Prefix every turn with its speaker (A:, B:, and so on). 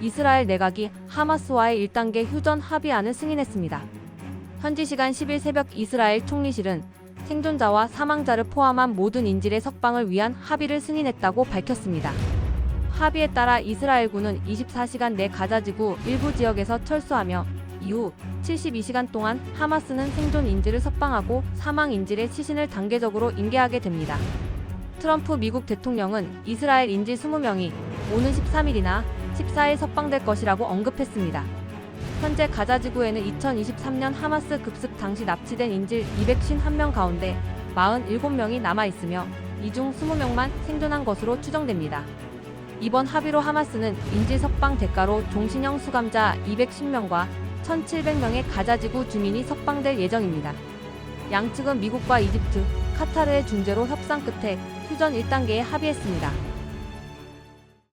A: 이스라엘 내각이 하마스와의 1단계 휴전 합의안을 승인했습니다. 현지 시간 10일 새벽 이스라엘 총리실은 생존자와 사망자를 포함한 모든 인질의 석방을 위한 합의를 승인했다고 밝혔습니다. 합의에 따라 이스라엘군은 24시간 내 가자지구 일부 지역에서 철수하며 이후 72시간 동안 하마스는 생존 인질을 석방하고 사망 인질의 시신을 단계적으로 인계하게 됩니다. 트럼프 미국 대통령은 이스라엘 인질 20명이 오는 13일이나 14일 석방될 것이라고 언급했습니다. 현재 가자 지구에는 2023년 하마스 급습 당시 납치된 인질 251명 가운데 47명이 남아 있으며 이 중 20명만 생존한 것으로 추정됩니다. 이번 합의로 하마스는 인질 석방 대가로 종신형 수감자 210명과 1,700명의 가자 지구 주민이 석방될 예정입니다. 양측은 미국과 이집트, 카타르의 중재로 협상 끝에 휴전 1단계에 합의했습니다.